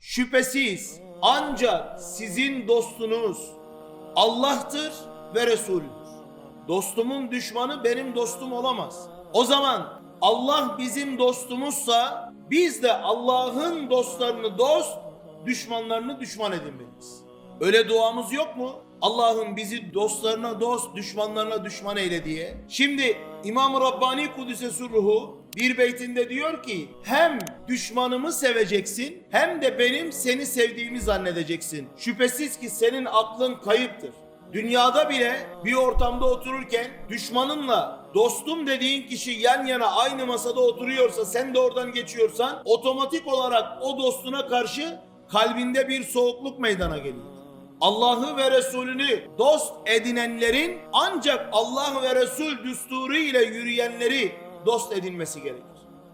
Şüphesiz ancak sizin dostunuz Allah'tır ve Resulüdür. Dostumun düşmanı benim dostum olamaz. O zaman Allah bizim dostumuzsa biz de Allah'ın dostlarını dost, düşmanlarını düşman edinmeliyiz. Öyle duamız yok mu? Allah'ım bizi dostlarına dost, düşmanlarına düşman eyle diye. Şimdi İmam-ı Rabbani Kudüs'e Sürruhu bir beytinde diyor ki hem düşmanımı seveceksin hem de benim seni sevdiğimi zannedeceksin. Şüphesiz ki senin aklın kayıptır. Dünyada bile bir ortamda otururken düşmanınla dostum dediğin kişi yan yana aynı masada oturuyorsa sen de oradan geçiyorsan otomatik olarak o dostuna karşı kalbinde bir soğukluk meydana geliyor. Allah'ı ve Resulünü dost edinenlerin ancak Allah ve Resul düsturu ile yürüyenleri dost edinmesi gerekir.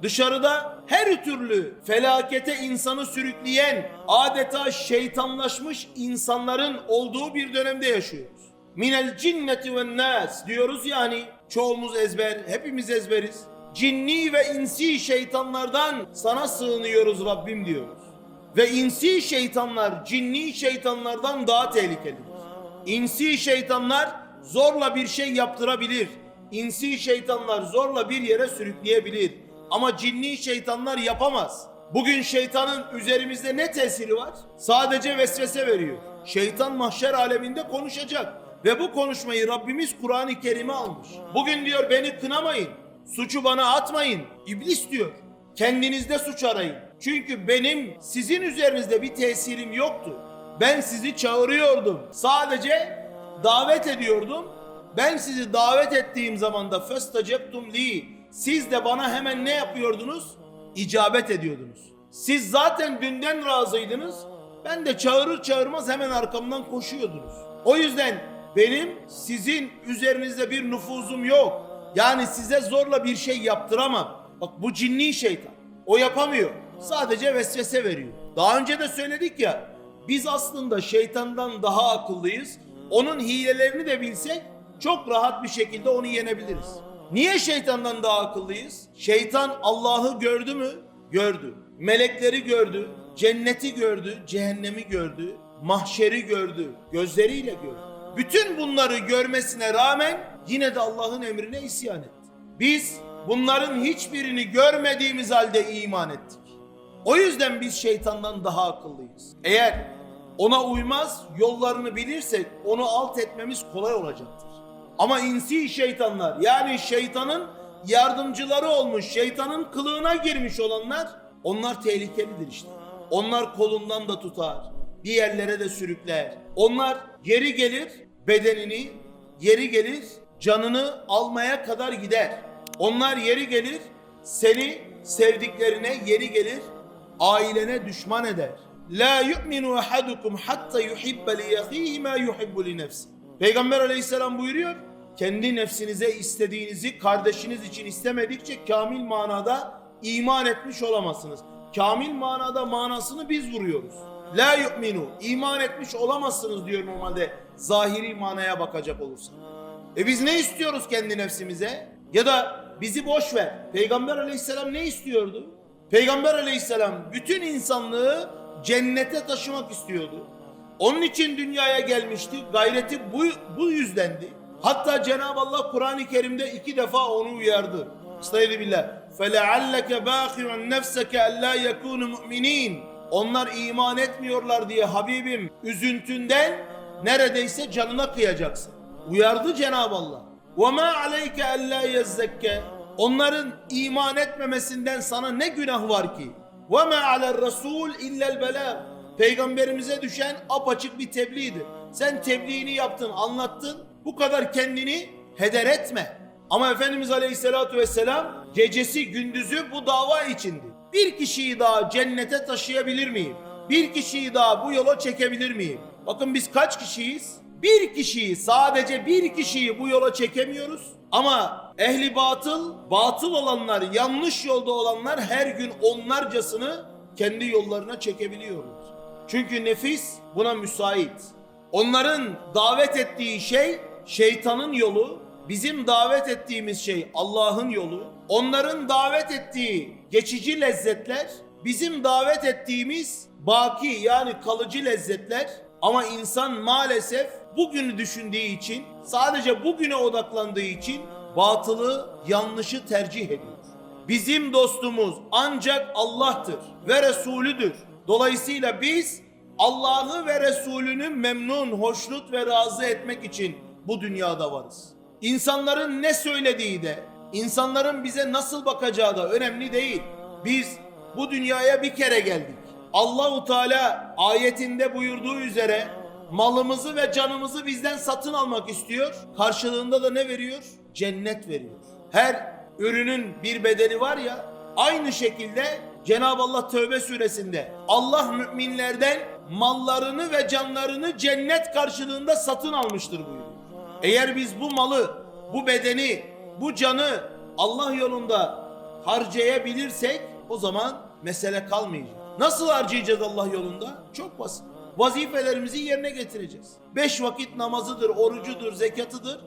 Dışarıda her türlü felakete insanı sürükleyen adeta şeytanlaşmış insanların olduğu bir dönemde yaşıyoruz. Minel cinneti ve nas diyoruz yani çoğumuz ezber, hepimiz ezberiz. Cinni ve insi şeytanlardan sana sığınıyoruz Rabbim diyoruz. Ve insi şeytanlar cinni şeytanlardan daha tehlikelidir. İnsi şeytanlar zorla bir şey yaptırabilir. İnsi şeytanlar zorla bir yere sürükleyebilir. Ama cinni şeytanlar yapamaz. Bugün şeytanın üzerimizde ne tesiri var? Sadece vesvese veriyor. Şeytan mahşer aleminde konuşacak. Ve bu konuşmayı Rabbimiz Kur'an-ı Kerim'e almış. Bugün diyor beni kınamayın. Suçu bana atmayın. İblis diyor. Kendinizde suç arayın. Çünkü benim sizin üzerinizde bir tesirim yoktu. Ben sizi çağırıyordum. Sadece davet ediyordum. Ben sizi davet ettiğim zaman da festacektum li. Siz de bana hemen ne yapıyordunuz? İcabet ediyordunuz. Siz zaten dünden razıydınız. Ben de çağırır çağırmaz hemen arkamdan koşuyordunuz. O yüzden benim sizin üzerinizde bir nüfuzum yok. Yani size zorla bir şey yaptıramam. Bak bu cinni şeytan. O yapamıyor. Sadece vesvese veriyor. Daha önce de söyledik ya. Biz aslında şeytandan daha akıllıyız. Onun hilelerini de bilsek çok rahat bir şekilde onu yenebiliriz. Niye şeytandan daha akıllıyız? Şeytan Allah'ı gördü mü? Gördü. Melekleri gördü. Cenneti gördü. Cehennemi gördü. Mahşeri gördü. Gözleriyle gördü. Bütün bunları görmesine rağmen yine de Allah'ın emrine isyan etti. Biz bunların hiçbirini görmediğimiz halde iman ettik. O yüzden biz şeytandan daha akıllıyız. Eğer ona uymaz, yollarını bilirsek onu alt etmemiz kolay olacaktır. Ama insi şeytanlar yani şeytanın yardımcıları olmuş, şeytanın kılığına girmiş olanlar onlar tehlikelidir işte. Onlar kolundan da tutar, bir yerlere de sürükler. Onlar geri gelir bedenini, yeri gelir canını almaya kadar gider. Onlar yeri gelir seni sevdiklerine yeri gelir ailene düşman eder. La yu'minu ahadukum hatta yuhibbe li yahihi ma yuhibbu li nefsi. Peygamber aleyhisselam buyuruyor. Kendi nefsinize istediğinizi kardeşiniz için istemedikçe kamil manada iman etmiş olamazsınız. Kamil manada manasını biz vuruyoruz. La yu'minu iman etmiş olamazsınız diyor normalde zahiri manaya bakacak olursak. E biz ne istiyoruz kendi nefsimize? Ya da bizi boş ver. Peygamber aleyhisselam ne istiyordu? Peygamber aleyhisselam bütün insanlığı cennete taşımak istiyordu. Onun için dünyaya gelmişti. Gayreti bu, bu yüzdendi. Hatta Cenab-ı Allah Kur'an-ı Kerim'de iki defa onu uyardı. Estaizu billah. فَلَعَلَّكَ بَاخِعُنْ نَفْسَكَ أَلَّا يَكُونُ مُؤْمِنِينَ Onlar iman etmiyorlar diye Habibim üzüntünden neredeyse canına kıyacaksın. Uyardı Cenab-ı Allah. وَمَا عَلَيْكَ أَلَّا يَزَّكَّ Onların iman etmemesinden sana ne günah var ki? وَمَا عَلَى الرَّسُولِ اِلَّا الْبَلَاغِ Peygamberimize düşen apaçık bir tebliğdir. Sen tebliğini yaptın, anlattın. Bu kadar kendini heder etme. Ama Efendimiz Aleyhisselatü Vesselam gecesi gündüzü bu dava içindi. Bir kişiyi daha cennete taşıyabilir miyim? Bir kişiyi daha bu yola çekebilir miyim? Bakın biz kaç kişiyiz? Bir kişiyi sadece bir kişiyi bu yola çekemiyoruz. Ama ehli batıl, batıl olanlar, yanlış yolda olanlar her gün onlarcasını kendi yollarına çekebiliyorlar. Çünkü nefis buna müsait. Onların davet ettiği şey şeytanın yolu, bizim davet ettiğimiz şey Allah'ın yolu. Onların davet ettiği geçici lezzetler, bizim davet ettiğimiz baki yani kalıcı lezzetler ama insan maalesef bugünü düşündüğü için sadece bugüne odaklandığı için batılı yanlışı tercih ediyor. Bizim dostumuz ancak Allah'tır ve Resulüdür. Dolayısıyla biz Allah'ı ve Resulünü memnun, hoşnut ve razı etmek için bu dünyada varız. İnsanların ne söylediği de, insanların bize nasıl bakacağı da önemli değil. Biz bu dünyaya bir kere geldik. Allahu Teala ayetinde buyurduğu üzere malımızı ve canımızı bizden satın almak istiyor. Karşılığında da ne veriyor? Cennet veriyor. Her ürünün bir bedeli var ya aynı şekilde Cenab-ı Allah Tövbe suresinde Allah müminlerden mallarını ve canlarını cennet karşılığında satın almıştır buyuruyor. Eğer biz bu malı, bu bedeni, bu canı Allah yolunda harcayabilirsek o zaman mesele kalmayacak. Nasıl harcayacağız Allah yolunda? Çok basit. Vazifelerimizi yerine getireceğiz. Beş vakit namazıdır, orucudur, zekatıdır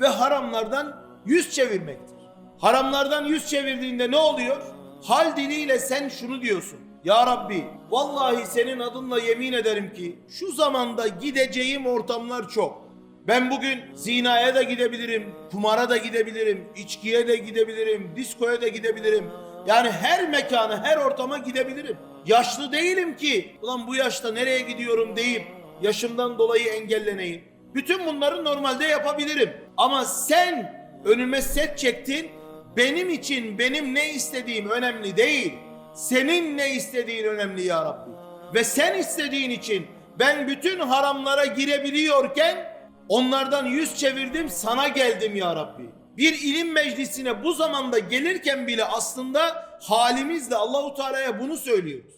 ve haramlardan yüz çevirmektir. Haramlardan yüz çevirdiğinde ne oluyor? Hal diliyle sen şunu diyorsun. Ya Rabbi vallahi senin adınla yemin ederim ki şu zamanda gideceğim ortamlar çok. Ben bugün zinaya da gidebilirim, kumara da gidebilirim, içkiye de gidebilirim, diskoya da gidebilirim. Yani her mekana, her ortama gidebilirim. Yaşlı değilim ki. Ulan bu yaşta nereye gidiyorum deyip yaşımdan dolayı engelleneyim. Bütün bunları normalde yapabilirim. Ama sen önüme set çektin. Benim için benim ne istediğim önemli değil. Senin ne istediğin önemli ya Rabbi. Ve sen istediğin için ben bütün haramlara girebiliyorken onlardan yüz çevirdim sana geldim ya Rabbi. Bir ilim meclisine bu zamanda gelirken bile aslında halimizle Allahu Teala'ya bunu söylüyoruz.